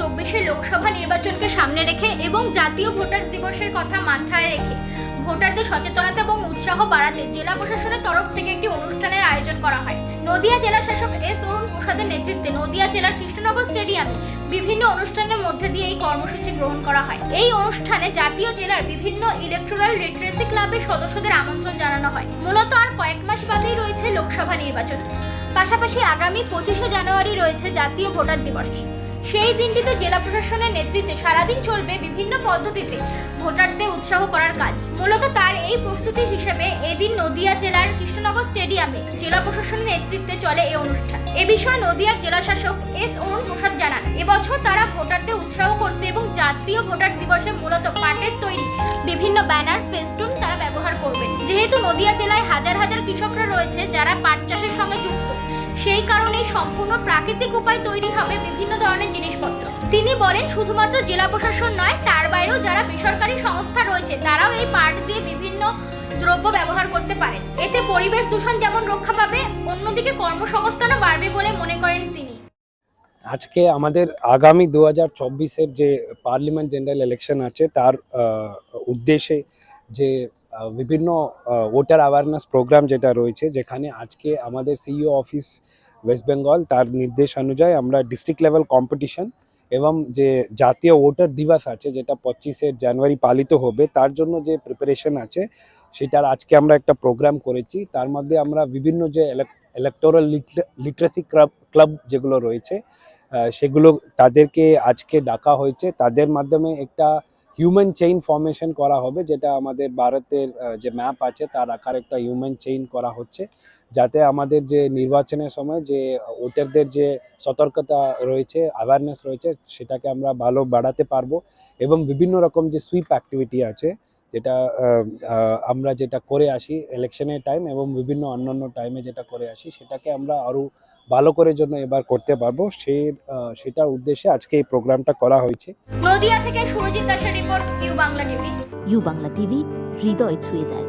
চব্বিশে লোকসভা নির্বাচনকে সামনে রেখে এবং জাতীয় ভোটার দিবসের কথা মাথায় রেখে ভোটারদের সচেতনতা এবং উৎসাহ বাড়াতে জেলা প্রশাসনের তরফ থেকে একটি অনুষ্ঠানের আয়োজন করা হয়। নদিয়া জেলা শাসক এস অরুণ প্রসাদের নেতৃত্বে নদিয়া জেলার কৃষ্ণনগর স্টেডিয়ামে বিভিন্ন অনুষ্ঠানের মধ্যে দিয়ে এই কর্মসূচি গ্রহণ করা হয়। এই অনুষ্ঠানে জাতীয় জেলার বিভিন্ন ইলেকট্রাল লিটারেসি ক্লাবের সদস্যদের আমন্ত্রণ জানানো হয়। মূলত আর কয়েক মাস বাদেই রয়েছে লোকসভা নির্বাচন। পাশাপাশি আগামী পঁচিশে জানুয়ারি রয়েছে জাতীয় ভোটার দিবস। সেই দিনটিতে জেলা প্রশাসনের নেতৃত্বে সারাদিন চলবে বিভিন্ন পদ্ধতিতে ভোটারদের উৎসাহ করার কাজ। মূলত তার এই প্রস্তুতি হিসেবে এদিন নদিয়া জেলার কৃষ্ণনগর স্টেডিয়ামে জেলা প্রশাসনের নেতৃত্বে চলে এই অনুষ্ঠান। এ বিষয়ে নদিয়ার জেলা শাসক এস অরুণ প্রসাদ জানান, এবছর তারা ভোটারদের উৎসাহ করতে এবং জাতীয় ভোটার দিবসে মূলত পাটের তৈরি বিভিন্ন ব্যানার, ফেস্টুন তারা ব্যবহার করবেন। যেহেতু নদিয়া জেলায় হাজার হাজার কৃষকরা রয়েছে যারা পাট চাষের সঙ্গে যুক্ত সেই কারণেই সম্পূর্ণ প্রাকৃতিক উপায় তৈরি হবে বিভিন্ন ধরনের জিনিসপত্র। তিনি বলেন, শুধুমাত্র জেলা প্রশাসন নয়, তার বাইরেও যারা বেসরকারি সংস্থা রয়েছে, তারাও এই পাট দিয়ে বিভিন্ন দ্রব্য ব্যবহার করতে পারেন। এতে পরিবেশ দূষণ যেমন রক্ষা পাবে, অন্যদিকে কর্মসংস্থানও বাড়বে বলে মনে করেন তিনি। আজকে আমাদের আগামী দু হাজার চব্বিশের যে পার্লিমেন্ট জেনারেল ইলেকশন আছে, তার উদ্দেশ্যে যে বিভিন্ন ভোটার অ্যাওয়ারনেস প্রোগ্রাম যেটা রয়েছে, যেখানে আজকে আমাদের সিইও অফিস ওয়েস্ট বেঙ্গল তার নির্দেশ অনুযায়ী আমরা ডিস্ট্রিক্ট লেভেল কম্পিটিশন এবং যে জাতীয় ভোটার দিবস আছে, যেটা পঁচিশে জানুয়ারি পালিত হবে, তার জন্য যে প্রিপারেশন আছে, সেটার আজকে আমরা একটা প্রোগ্রাম করেছি। তার মধ্যে আমরা বিভিন্ন যে ইলেকটোরাল লিটারেসি ক্লাব ক্লাব যেগুলো রয়েছে সেগুলো তাদেরকে আজকে ডাকা হয়েছে। তাদের মাধ্যমে একটা হিউম্যান চেইন ফর্মেশন করা হবে, যেটা আমাদের ভারতের যে ম্যাপ আছে, তার আকার একটা হিউম্যান চেইন করা হচ্ছে। যাতে আমাদের যে নির্বাচনের সময় যে ভোটারদের যে সতর্কতা রয়েছে অ্যাওয়ারনেস রয়েছে, সেটাকে আমরা ভালো বাড়াতে পারব। এবং বিভিন্ন রকম যে সুইপ অ্যাক্টিভিটি আছে যেটা আমরা যেটা করে আসি ইলেকশনের টাইম এবং বিভিন্ন অন্যান্য টাইমে যেটা করে আসি সেটাকে আমরা আরও ভালো করে জন্য এবার করতে পারব সে সেটা সেটার উদ্দেশ্যে আজকে এই প্রোগ্রামটা করা হয়েছে। নদিয়া থেকে সুরজিৎ দাসের report U Bangla TV U Bangla TV হৃদয় ছুঁয়ে যায়।